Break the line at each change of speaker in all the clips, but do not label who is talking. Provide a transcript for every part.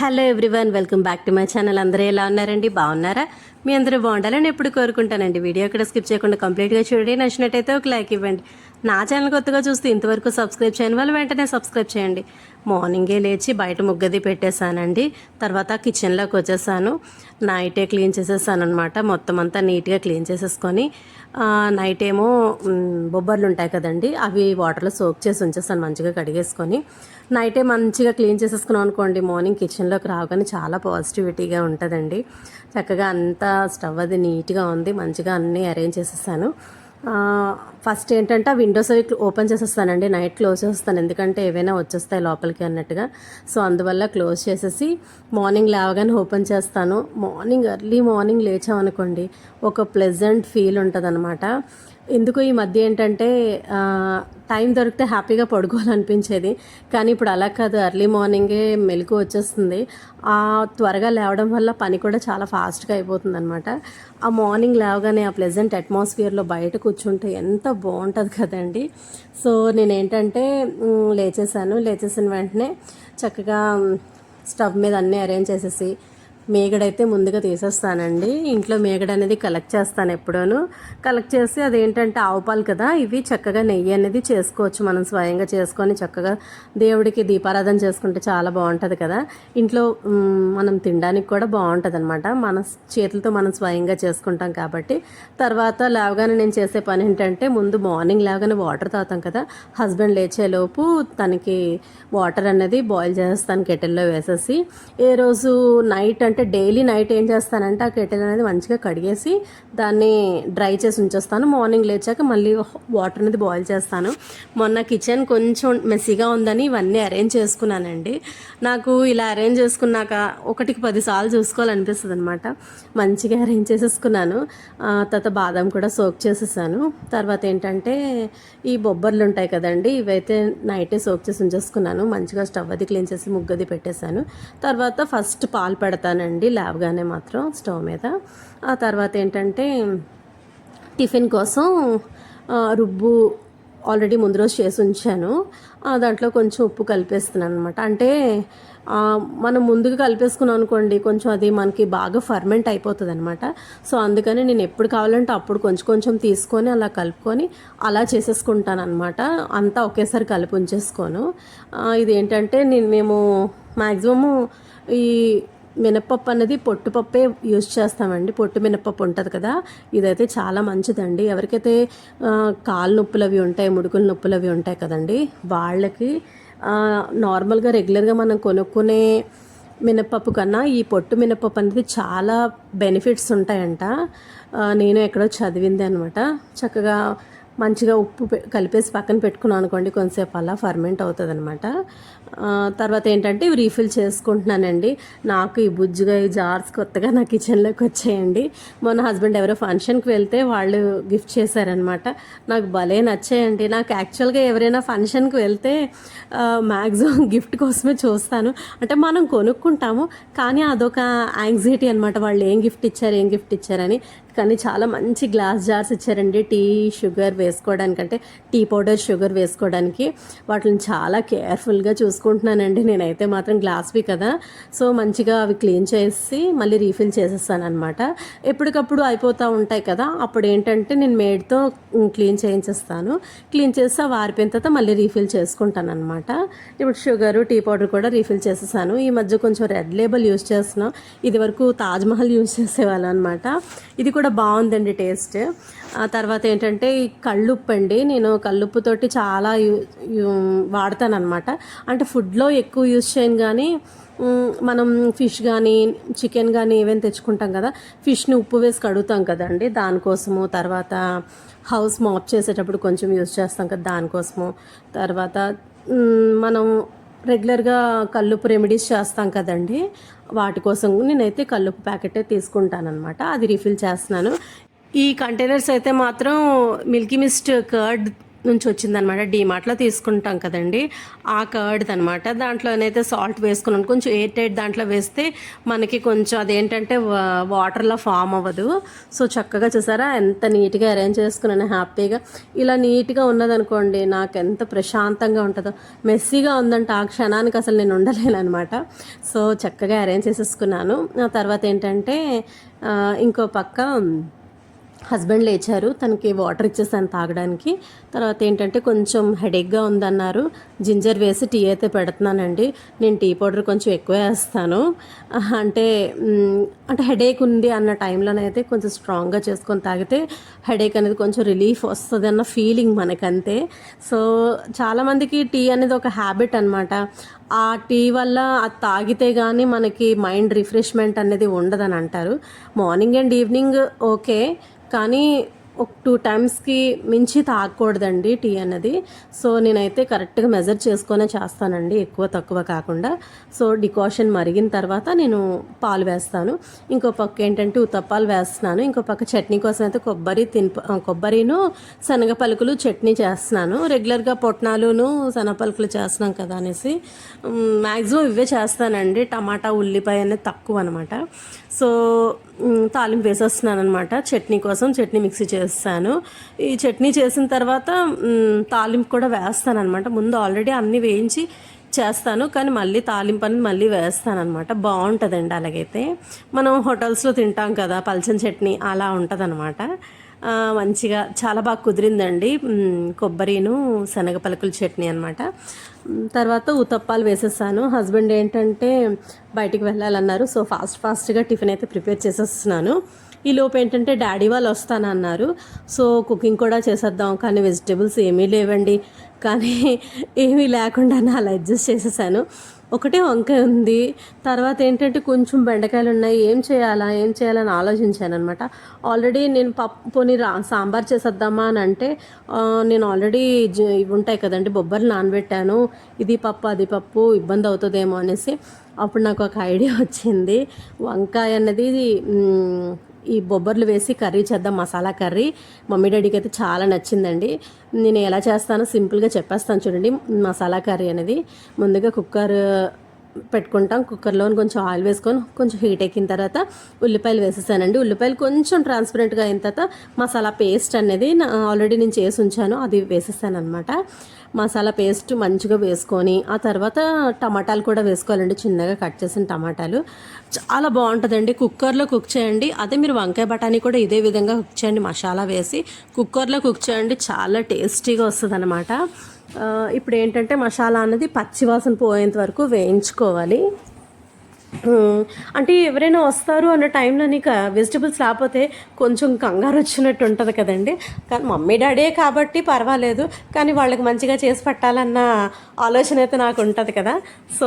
Hello everyone welcome back to my channel. అందరూ ఎలా ఉన్నారండి? బాగున్నారా? మీ అందరూ బాగుండాలని ఎప్పుడు కోరుకుంటానండి. వీడియో ఇక్కడ స్కిప్ చేయకుండా కంప్లీట్గా చూడండి. నచ్చినట్టయితే ఒక లైక్ ఇవ్వండి. నా ఛానల్ కొత్తగా చూస్తే ఇంతవరకు సబ్స్క్రైబ్ చేయని వాళ్ళు వెంటనే సబ్స్క్రైబ్ చేయండి. మార్నింగే లేచి బయట ముగ్గది పెట్టేశానండి. తర్వాత కిచెన్లోకి వచ్చేసాను. నైటే క్లీన్ చేసేసాను అనమాట మొత్తం అంతా నీట్గా క్లీన్ చేసేసుకొని నైట్ ఏమో బొబ్బర్లు ఉంటాయి కదండి అవి వాటర్లో సోక్ చేసి ఉంచేస్తాను మంచిగా కడిగేసుకొని. నైటే మంచిగా క్లీన్ చేసేసుకున్నాం అనుకోండి మార్నింగ్ కిచెన్లోకి రాగానే చాలా పాజిటివిటీగా ఉంటుందండి. చక్కగా అంతా స్టవ్ అది నీట్గా ఉంది. మంచిగా అన్నీ అరేంజ్ చేసేసాను. ఫస్ట్ ఏంటంటే ఆ విండోస్ అవి ఓపెన్ చేసేస్తానండి. నైట్ క్లోజ్ చేస్తాను ఎందుకంటే ఏవైనా వచ్చేస్తాయి లోపలికి అన్నట్టుగా. సో అందువల్ల క్లోజ్ చేసేసి మార్నింగ్ లేవగానే ఓపెన్ చేస్తాను. మార్నింగ్ ఎర్లీ మార్నింగ్ లేచామనుకోండి ఒక ప్లెజెంట్ ఫీల్ ఉంటుంది ఎందుకు ఈ మధ్య ఏంటంటే టైం దొరికితే హ్యాపీగా పడుకోవాలనిపించేది. కానీ ఇప్పుడు అలా కాదు. ఎర్లీ మార్నింగే మెలకు వచ్చేస్తుంది. ఆ త్వరగా లేవడం వల్ల పని కూడా చాలా ఫాస్ట్గా అయిపోతుంది అనమాట ఆ మార్నింగ్ లేవగానే ఆ ప్లెజెంట్ అట్మాస్ఫియర్లో బయట కూర్చుంటే ఎంత బాగుంటుంది కదండి. సో నేను ఏంటంటే లేచేసాను లేచేసిన వెంటనే చక్కగా స్టవ్ మీద అన్నీ అరేంజ్ చేసేసి మేగడైతే ముందుగా తీసేస్తానండి. ఇంట్లో మేగడ అనేది కలెక్ట్ చేస్తాను ఎప్పుడూను. కలెక్ట్ చేసి అదేంటంటే ఆవు పాలు కదా ఇవి చక్కగా నెయ్యి అనేది చేసుకోవచ్చు మనం స్వయంగా చేసుకొని చక్కగా దేవుడికి దీపారాధన చేసుకుంటే చాలా బాగుంటుంది కదా. ఇంట్లో మనం తినడానికి కూడా బాగుంటుంది అనమాట మన చేతులతో మనం స్వయంగా చేసుకుంటాం కాబట్టి. తర్వాత లేవగానే నేను చేసే పని ఏంటంటే ముందు మార్నింగ్ లేవగానే వాటర్ తాగుతాం కదా. హస్బెండ్ లేచేలోపు తనకి వాటర్ అనేది బాయిల్ చేస్తాను కెటిల్లో వేసేసి. ఏ రోజు నైట్ అంటే డైలీ నైట్ ఏం చేస్తానంటే ఆ కెటిల్ అనేది మంచిగా కడిగేసి దాన్ని డ్రై చేసి ఉంచేస్తాను. మార్నింగ్ లేచాక మళ్ళీ వాటర్ అనేది బాయిల్ చేస్తాను. మొన్న కిచెన్ కొంచెం మెస్సీగా ఉందని ఇవన్నీ అరేంజ్ చేసుకున్నానండి. నాకు ఇలా అరేంజ్ చేసుకున్నాక ఒకటికి పదిసార్లు చూసుకోవాలనిపిస్తుంది అనమాట మంచిగా అరేంజ్ చేసేసుకున్నాను. తర్వాత బాదం కూడా సోక్ చేసేసాను. తర్వాత ఏంటంటే ఈ బొబ్బర్లు ఉంటాయి కదండి ఇవైతే నైటే సోక్ చేసి ఉంచేసుకున్నాను. మంచిగా స్టవ్ అది క్లీన్ చేసి ముగ్గది పెట్టేశాను. తర్వాత ఫస్ట్ పాలు పెడతాను. పెడతానండి లేవగానే మాత్రం స్టవ్ మీద. ఆ తర్వాత ఏంటంటే టిఫిన్ కోసం రుబ్బు ఆల్రెడీ ముందు రోజు చేసి ఉంచాను. దాంట్లో కొంచెం ఉప్పు కలిపేస్తున్నాను అనమాట అంటే మనం ముందుగా కలిపేసుకున్నాం అనుకోండి కొంచెం అది మనకి బాగా ఫర్మెంట్ అయిపోతుంది అనమాట సో అందుకని నేను ఎప్పుడు కావాలంటే అప్పుడు కొంచెం కొంచెం తీసుకొని అలా కలుపుకొని అలా చేసేసుకుంటాను అనమాట అంతా ఒకేసారి కలిపి ఉంచేసుకోను. ఇదేంటంటే నేను మేము మ్యాక్సిమము ఈ మినప్పప్పు అనేది పొట్టుపప్పే యూజ్ చేస్తామండి. పొట్టు మినప్పప్పు ఉంటుంది కదా ఇదైతే చాలా మంచిదండి. ఎవరికైతే కాళ్ళ కాలు నొప్పులు అవి ఉంటాయి ముడుకుల నొప్పులు అవి ఉంటాయి కదండి వాళ్ళకి నార్మల్గా రెగ్యులర్గా మనం కొనుక్కునే మినప్పప్పు కన్నా ఈ పొట్టు మినప్పప్పు అనేది చాలా బెనిఫిట్స్ ఉంటాయంట. నేను ఎక్కడో చదివింది అనమాట చక్కగా మంచిగా ఉప్పు కలిపేసి పక్కన పెట్టుకున్నాను అనుకోండి కొంతసేపు అలా ఫర్మెంట్ అవుతుంది అనమాట తర్వాత ఏంటంటే ఇవి రీఫిల్ చేసుకుంటున్నానండి. నాకు ఈ బుజ్జుగా ఈ జార్స్ కొత్తగా నా కిచెన్లోకి వచ్చాయండి. మొన్న హస్బెండ్ ఎవరో ఫంక్షన్కి వెళ్తే వాళ్ళు గిఫ్ట్ చేశారనమాట నాకు భలే నచ్చాయండి. నాకు యాక్చువల్గా ఎవరైనా ఫంక్షన్కి వెళ్తే మ్యాక్సిమం గిఫ్ట్ కోసమే చూస్తాను. అంటే మనం కొనుక్కుంటాము కానీ అదొక యాంగ్జైటీ అనమాట వాళ్ళు ఏం గిఫ్ట్ ఇచ్చారు ఏం గిఫ్ట్ ఇచ్చారని. కానీ చాలా మంచి గ్లాస్ జార్స్ ఇచ్చారండి. టీ షుగర్ వేసుకోవడానికి అంటే టీ పౌడర్ షుగర్ వేసుకోవడానికి. వాటిని చాలా కేర్ఫుల్గా చేసుకుంటున్నానండి నేనైతే మాత్రం గ్లాస్వి కదా. సో మంచిగా అవి క్లీన్ చేసి మళ్ళీ రీఫిల్ చేసేస్తాను అనమాట ఎప్పటికప్పుడు అయిపోతూ ఉంటాయి కదా. అప్పుడు ఏంటంటే నేను మేడ్తో క్లీన్ చేయించేస్తాను. క్లీన్ చేసి అవి ఆరిపోయిన తర్వాత మళ్ళీ రీఫిల్ చేసుకుంటాను అనమాట ఇప్పుడు షుగర్ టీ పౌడర్ కూడా రీఫిల్ చేసేసాను. ఈ మధ్య కొంచెం రెడ్ లేబుల్ యూస్ చేస్తున్నాం. ఇది వరకు తాజ్మహల్ యూస్ చేసేవాళ్ళం అనమాట ఇది కూడా బాగుందండి టేస్ట్. ఆ తర్వాత ఏంటంటే ఈ కళ్ళుప్పు అండి. నేను కళ్ళుప్పుతోటి చాలా యూ అంటే ఫుడ్లో ఎక్కువ యూజ్ చేయను కానీ మనం ఫిష్ కానీ చికెన్ కానీ ఏవైనా తెచ్చుకుంటాం కదా ఫిష్ని ఉప్పు వేసి కడుగుతాం కదండి. దానికోసము తర్వాత హౌస్ మాప్ చేసేటప్పుడు కొంచెం యూస్ చేస్తాం కదా దానికోసము. తర్వాత మనం రెగ్యులర్గా కల్లుపు రెమెడీస్ చేస్తాం కదండి. వాటి కోసం నేనైతే కల్లుపు ప్యాకెటే తీసుకుంటానమాట అది రీఫిల్ చేస్తున్నాను. ఈ కంటైనర్స్ అయితే మాత్రం మిల్కీ మిస్ట్ కర్డ్ నుంచి వచ్చిందనమాట డీమార్ట్లో తీసుకుంటాం కదండి. ఆ కర్డ్ అనమాట దాంట్లోనైతే సాల్ట్ వేసుకున్నాను కొంచెం ఎయిర్ టైట్ దాంట్లో వేస్తే మనకి కొంచెం అదేంటంటే వా- వాటర్లో ఫామ్ అవ్వదు. సో చక్కగా చూసారా? ఎంత నీట్గా అరేంజ్ చేసుకున్నాను. హ్యాపీగా. ఇలా నీట్గా ఉన్నదనుకోండి నాకు ఎంత ప్రశాంతంగా ఉంటుందో. మెస్సీగా ఉందంటే ఆ క్షణానికి అసలు నేను ఉండలేను అనమాట సో చక్కగా అరేంజ్ చేసేసుకున్నాను. ఆ తర్వాత ఏంటంటే ఇంకో పక్క హస్బెండ్ లేచారు. తనకి వాటర్ ఇచ్చేసాను తాగడానికి. తర్వాత ఏంటంటే కొంచెం హెడేక్గా ఉందన్నారు. జింజర్ వేసి టీ అయితే పెడుతున్నానండి. నేను టీ పౌడర్ కొంచెం ఎక్కువ వేస్తాను. అంటే అంటే హెడేక్ ఉంది అన్న టైంలోనైతే కొంచెం స్ట్రాంగ్గా చేసుకొని తాగితే హెడేక్ అనేది కొంచెం రిలీఫ్ వస్తుంది అన్న ఫీలింగ్ మనకంతే. సో చాలామందికి టీ అనేది ఒక హ్యాబిట్ అనమాట ఆ టీ వల్ల అది తాగితే కానీ మనకి మైండ్ రిఫ్రెష్మెంట్ అనేది ఉండదని అంటారు. Morning and evening okay. కానీ ఒక టూ టైమ్స్కి మించి తాగకూడదండి టీ అన్నది. సో నేనైతే కరెక్ట్గా మెజర్ చేసుకొనే చేస్తానండి ఎక్కువ తక్కువ కాకుండా. సో డికాషన్ మరిగిన తర్వాత నేను పాలు వేస్తాను. ఇంకో పక్క ఏంటంటే ఉతప్పాలు వేస్తున్నాను. ఇంకో పక్క చట్నీ కోసం అయితే కొబ్బరి తినిప కొబ్బరిను శనగ పలుకులు చట్నీ చేస్తున్నాను. రెగ్యులర్గా పొట్నాలును శనగ పలుకులు చేస్తున్నాం కదా అనేసి. మ్యాక్సిమం ఇవే చేస్తానండి. టమాటా ఉల్లిపాయ అనేది తక్కువ అనమాట సో తాలింపు వేసేస్తున్నాను అనమాట చట్నీ కోసం చట్నీ మిక్సీ చేస్తాను. ఈ చట్నీ చేసిన తర్వాత తాలింపు కూడా వేస్తాను అనమాట ముందు ఆల్రెడీ అన్నీ వేయించి చేస్తాను కానీ మళ్ళీ తాలింపు అనేది మళ్ళీ వేస్తాను అనమాట బాగుంటుందండి అలాగైతే. మనం హోటల్స్లో తింటాం కదా పల్చని చట్నీ అలా ఉంటుంది అనమాట మంచిగా చాలా బాగా కుదిరిందండి. కొబ్బరిను శనగ పలుకుల చట్నీ అనమాట తర్వాత ఉతప్పాలు వేసేసాను. హస్బెండ్ ఏంటంటే బయటికి వెళ్ళాలన్నారు. సో ఫాస్ట్ ఫాస్ట్గా టిఫిన్ అయితే ప్రిపేర్ చేసేస్తున్నాను. ఈ లోపు ఏంటంటే డాడీ వాళ్ళు వస్తానన్నారు. సో కుకింగ్ కూడా చేసేద్దాం కానీ వెజిటేబుల్స్ ఏమీ లేవండి. కానీ ఏమీ లేకుండా అలా అడ్జస్ట్ చేసేసాను. ఒకటే వంకాయ ఉంది. తర్వాత ఏంటంటే కొంచెం బెండకాయలు ఉన్నాయి ఏం చేయాలా ఏం చేయాలని ఆలోచించాను అనమాట ఆల్రెడీ నేను పప్పు పోనీ రా సాంబార్ చేసేద్దామా అని అంటే నేను ఆల్రెడీ ఇవి ఉంటాయి కదండి బొబ్బర్లు నానబెట్టాను. ఇది పప్పు అది పప్పు ఇబ్బంది అవుతుందేమో అనేసి అప్పుడు నాకు ఒక ఐడియా వచ్చింది. వంకాయ అన్నది ఈ బొబ్బర్లు వేసి కర్రీ చేద్దాం మసాలా కర్రీ. మమ్మీ డాడీకి అయితే చాలా నచ్చిందండి. నేను ఎలా చేస్తానో సింపుల్గా చెప్పేస్తాను చూడండి మసాలా కర్రీ అనేది. ముందుగా కుక్కర్ పెట్టుకుంటాం. కుక్కర్లో కొంచెం ఆయిల్ వేసుకొని కొంచెం హీట్ ఎక్కిన తర్వాత ఉల్లిపాయలు వేసేసానండి. ఉల్లిపాయలు కొంచెం ట్రాన్స్పరెంట్గా అయిన తర్వాత మసాలా పేస్ట్ అనేది ఆల్రెడీ నేను చేసి ఉంచాను అది వేసేసాను అనమాట మసాలా పేస్ట్ మంచిగా వేసుకొని ఆ తర్వాత టమాటాలు కూడా వేసుకోవాలండి చిన్నగా కట్ చేసిన టమాటాలు. చాలా బాగుంటుందండి. కుక్కర్లో కుక్ చేయండి. అదే మీరు వంకాయ బఠానీ కూడా ఇదే విధంగా కుక్ చేయండి. మసాలా వేసి కుక్కర్లో కుక్ చేయండి. చాలా టేస్టీగా వస్తుంది అనమాట ఇప్పుడు ఏంటంటే మసాలా అన్నది పచ్చివాసన పోయేంత వరకు వేయించుకోవాలి. అంటే ఎవరైనా వస్తారు అన్న టైంలో నీకు వెజిటబుల్స్ లేకపోతే కొంచెం కంగారు వచ్చినట్టు ఉంటుంది కదండి. కానీ మమ్మీ డాడీ కాబట్టి పర్వాలేదు. కానీ వాళ్ళకి మంచిగా చేసి పెట్టాలన్న ఆలోచన అయితే నాకు ఉంటుంది కదా. సో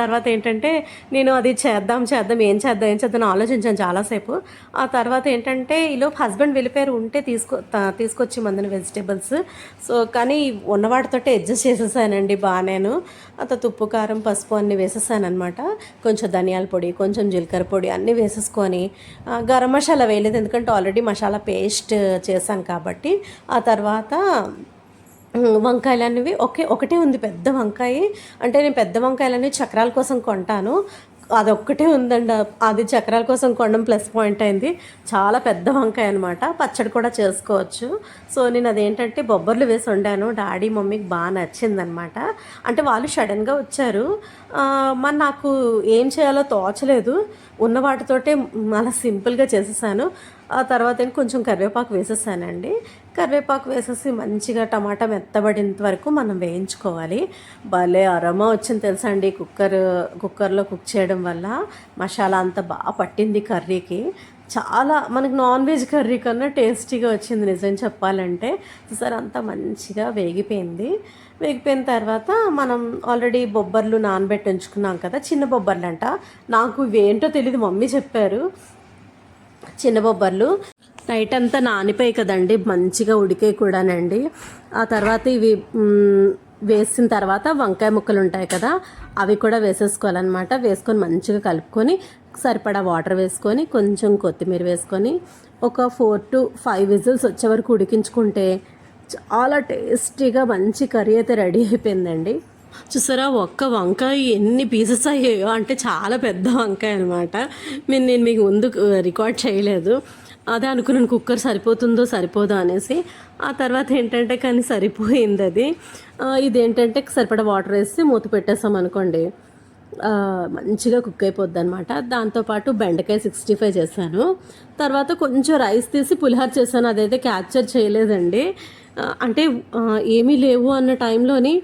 తర్వాత ఏంటంటే నేను అది చేద్దాం చేద్దాం ఏం చేద్దాం ఏం చేద్దాం ఆలోచించాను చాలాసేపు. ఆ తర్వాత ఏంటంటే ఈలోపు హస్బెండ్ వెళ్ళిపోయారు ఉంటే తీసుకో తీసుకొచ్చి మందిన వెజిటేబుల్స్. సో కానీ ఉన్నవాటితో అడ్జస్ట్ చేసేసానండి బాగా నేను అంత తుప్పు కారం పసుపు అన్నీ వేసేసాను అనమాట కొంచెం ధనియాల పొడి కొంచెం జీలకర్ర పొడి అన్నీ వేసేసుకొని గరం మసాలా వేయలేదు ఎందుకంటే ఆల్రెడీ మసాలా పేస్ట్ చేశాను కాబట్టి. ఆ తర్వాత వంకాయలు అనేవి ఒకే ఒకటే ఉంది పెద్ద వంకాయ. అంటే నేను పెద్ద వంకాయలని చక్రాల కోసం కొంటాను. అదొక్కటే ఉందండి. అది చక్రాల కోసం కొనడం ప్లస్ పాయింట్ అయింది. చాలా పెద్ద వంకాయ అనమాట పచ్చడి కూడా చేసుకోవచ్చు. సో నేను అదేంటంటే బొబ్బర్లు వేసి వండాను. డాడీ మమ్మీకి బాగా నచ్చిందనమాట అంటే వాళ్ళు సడన్గా వచ్చారు. మరి నాకు ఏం చేయాలో తోచలేదు. ఉన్న వాటితోటే అలా సింపుల్గా చేసేసాను. ఆ తర్వాత ఏం కొంచెం కరివేపాకు వేసేసానండి. కరివేపాకు వేసేసి మంచిగా టమాటా మెత్తబడినంత వరకు మనం వేయించుకోవాలి. భలే అరమ వచ్చింది తెలుసా అండి కుక్కర్ కుక్కర్లో కుక్ చేయడం వల్ల. మసాలా అంతా బాగా పట్టింది కర్రీకి. చాలా మనకి నాన్ వెజ్ కర్రీ కన్నా టేస్టీగా వచ్చింది నిజం చెప్పాలంటే. సార్ అంతా మంచిగా వేగిపోయింది. వేగిపోయిన తర్వాత మనం ఆల్రెడీ బొబ్బర్లు నానబెట్టి ఉంచుకున్నాం కదా చిన్న బొబ్బర్లు అంట నాకు ఇవేంటో తెలియదు మమ్మీ చెప్పారు. చిన్న బొబ్బర్లు. నైట్ అంతా నానిపోయి కదండి మంచిగా ఉడికే కూడానండి. ఆ తర్వాత ఇవి వేసిన తర్వాత వంకాయ ముక్కలు ఉంటాయి కదా అవి కూడా వేసేసుకోవాలన్నమాట. వేసుకొని మంచిగా కలుపుకొని సరిపడా వాటర్ వేసుకొని కొంచెం కొత్తిమీర వేసుకొని ఒక ఫోర్ టు ఫైవ్ విజిల్స్ వచ్చే వరకు ఉడికించుకుంటే చాలా టేస్టీగా మంచి కర్రీ అయితే రెడీ అయిపోయిందండి. చూసారా ఒక్క వంకాయ ఎన్ని పీసెస్ అయ్యాయో అంటే చాలా పెద్ద వంకాయ అనమాట నేను నేను మీకు ముందు రికార్డ్ చేయలేదు. అదే అనుకున్నాను కుక్కర్ సరిపోతుందో సరిపోదో అనేసి. ఆ తర్వాత ఏంటంటే కానీ సరిపోయింది అది. ఇదేంటంటే సరిపడా వాటర్ వేసి మూత పెట్టేసాం అనుకోండి. మంచిగా కుక్ అయిపోద్ది అనమాట దాంతోపాటు బెండకాయ సిక్స్టీ ఫైవ్ చేశాను. తర్వాత కొంచెం రైస్ తీసి పులిహోర చేశాను. అదైతే క్యాప్చర్ చేయలేదండి. అంటే ఏమీ లేవు అన్న టైంలోని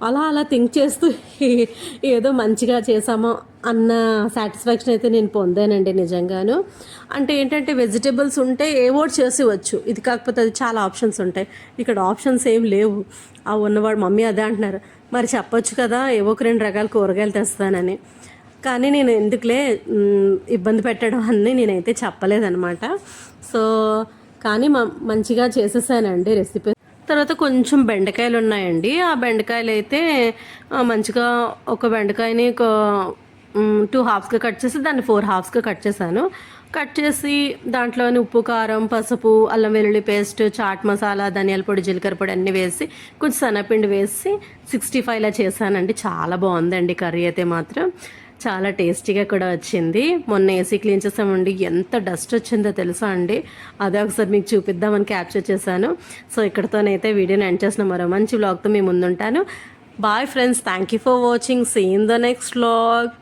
అలా అలా థింక్ చేస్తూ ఏదో మంచిగా చేసామో అన్న సాటిస్ఫాక్షన్ అయితే నేను పొందానండి నిజంగాను. అంటే ఏంటంటే వెజిటేబుల్స్ ఉంటే ఏ ఓట్ చేసేవచ్చు ఇది కాకపోతే అది చాలా ఆప్షన్స్ ఉంటాయి. ఇక్కడ ఆప్షన్స్ ఏం లేవు. ఆ ఉన్నవాడు మమ్మీ అదే అంటున్నారు. మరి చెప్పొచ్చు కదా ఏవో ఒక రెండు రకాల కూరగాయలు తెస్తానని. కానీ నేను ఎందుకులే ఇబ్బంది పెట్టడం అని నేనైతే చెప్పలేదన్నమాట. సో కానీ మ మంచిగా చేసేసానండి రెసిపీ తర్వాత కొంచెం బెండకాయలు ఉన్నాయండి ఆ బెండకాయలు అయితే మంచిగా ఒక బెండకాయని ఒక టూ హాఫ్స్గా కట్ చేసి దాన్ని ఫోర్ హాఫ్స్గా కట్ చేశాను. కట్ చేసి దాంట్లోని ఉప్పు కారం పసుపు అల్లం వెల్లుల్లి పేస్ట్ చాట్ మసాలా ధనియాల పొడి జీలకర్ర పొడి అన్నీ వేసి కొంచెం శనగపిండి వేసి సిక్స్టీ ఫైవ్లా చేశానండి. చాలా బాగుందండి కర్రీ అయితే మాత్రం. చాలా టేస్టీగా కూడా వచ్చింది. మొన్న ఏసీ క్లీన్ చేసామండి ఎంత డస్ట్ వచ్చిందో తెలుసా అండి? అదే ఒకసారి మీకు చూపిద్దామని క్యాప్చర్ చేశాను. సో ఇక్కడతోనైతే వీడియోని ఎండ్ చేసిన మరో మంచి వ్లాగ్తో మీ ముందుంటాను. Bye friends thank you for watching see in the next vlog